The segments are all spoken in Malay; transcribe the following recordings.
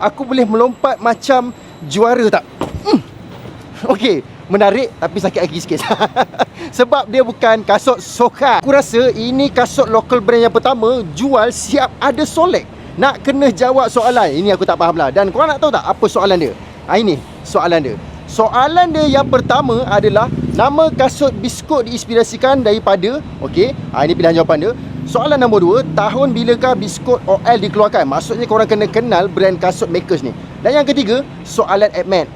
Aku boleh melompat macam juara tak? Hmm. Okey, menarik tapi sakit kaki sikit. Sebab dia bukan kasut sokan. Aku rasa ini kasut local brand yang pertama jual siap ada solek. Nak kena jawab soalan. Ini aku tak faham lah. Dan korang nak tahu tak apa soalan dia? Ha, ini soalan dia. Soalan dia yang pertama adalah nama kasut biskut diinspirasikan daripada okey, ha, ini pilihan jawapan dia. Soalan nombor dua, tahun bilakah biskut OL dikeluarkan? Maksudnya korang kena kenal brand kasut makers ni. Dan yang ketiga, soalan AdMed.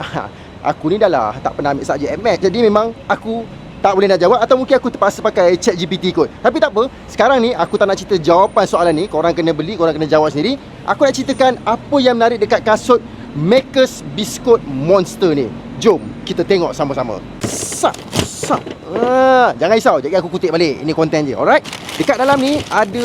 aku ni dah lah tak pernah ambil subjek AdMed. Jadi memang aku tak boleh nak jawab atau mungkin aku terpaksa pakai chat GPT kot. Tapi tak apa, sekarang ni aku tak nak cerita jawapan soalan ni. Korang kena beli, korang kena jawab sendiri. Aku nak ceritakan apa yang menarik dekat kasut Makers Biskut Monster ni. Jom kita tengok sama-sama. Sap, sap. Ah, jangan risau, jadi aku kutip balik. Ini konten je, alright? Dekat dalam ni ada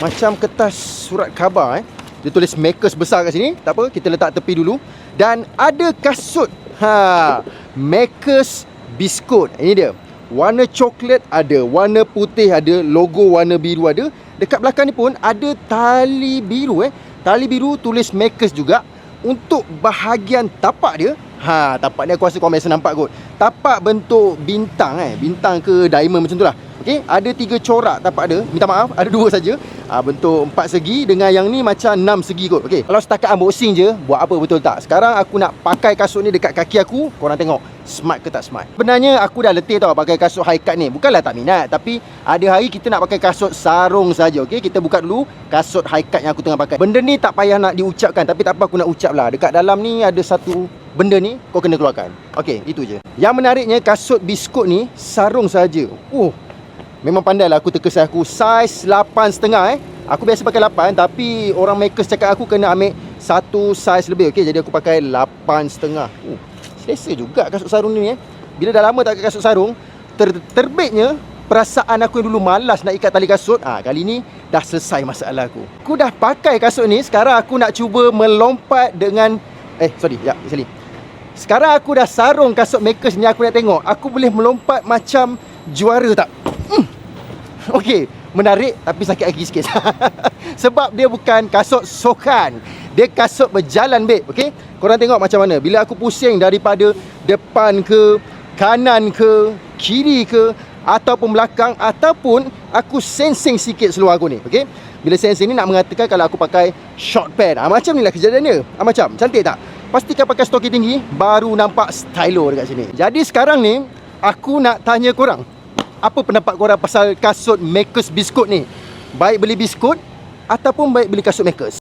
macam kertas surat khabar eh. Dia tulis Makers besar kat sini. Tak apa, kita letak tepi dulu. Dan ada kasut. Ha, Makers Biskut. Ini dia. Warna coklat ada, warna putih ada, logo warna biru ada. Dekat belakang ni pun ada tali biru eh. Tali biru tulis Makers juga. Untuk bahagian tapak dia, ha, tapak ni aku rasa korang biasa nampak kot. Tapak bentuk bintang eh, bintang ke diamond macam tu lah. Okey, ada tiga corak tapak dia. Minta maaf, ada dua saja. Ha, bentuk empat segi dengan yang ni macam enam segi kot. Okey, kalau setakat unboxing je, buat apa betul tak? Sekarang aku nak pakai kasut ni dekat kaki aku. Korang tengok, smart ke tak smart? Sebenarnya aku dah letih tau pakai kasut high cut ni. Bukanlah tak minat, tapi ada hari kita nak pakai kasut sarung saja. Okey, kita buka dulu kasut high cut yang aku tengah pakai. Benda ni tak payah nak diucapkan, tapi tak apa aku nak ucap lah. Dekat dalam ni ada satu benda ni kau kena keluarkan. Okey, itu je. Yang menariknya kasut biskut ni sarung saja. Uh, Memang pandai lah aku terkesan aku Saiz 8.5 eh. Aku biasa pakai 8 Tapi orang makers cakap aku kena ambil Satu saiz lebih. Okay? Jadi aku pakai 8.5 uh, Selesa juga kasut sarung ni eh. Bila dah lama tak pakai kasut sarung ter Terbitnya Perasaan aku yang dulu malas nak ikat tali kasut ah Kali ni dah selesai masalah aku. Aku dah pakai kasut ni Sekarang aku nak cuba melompat dengan Eh sorry, ya sekali. Sekarang aku dah sarung kasut makers ni Aku nak tengok Aku boleh melompat macam juara tak? Okey, menarik tapi sakit kaki sikit. Sebab dia bukan kasut sokan. Dia kasut berjalan, babe. Okey? Korang tengok macam mana. Bila aku pusing daripada depan ke, kanan ke, kiri ke, ataupun belakang, ataupun aku sensing sikit seluar aku ni. Okey? Bila sensing ni nak mengatakan kalau aku pakai short pant. Ha, macam ni lah kejadian dia. Ha, macam, cantik tak? Pastikan pakai stoki tinggi, baru nampak stylo dekat sini. Jadi sekarang ni, aku nak tanya korang apa pendapat korang pasal kasut Makers Biskut ni? Baik beli biskut ataupun baik beli kasut Makers?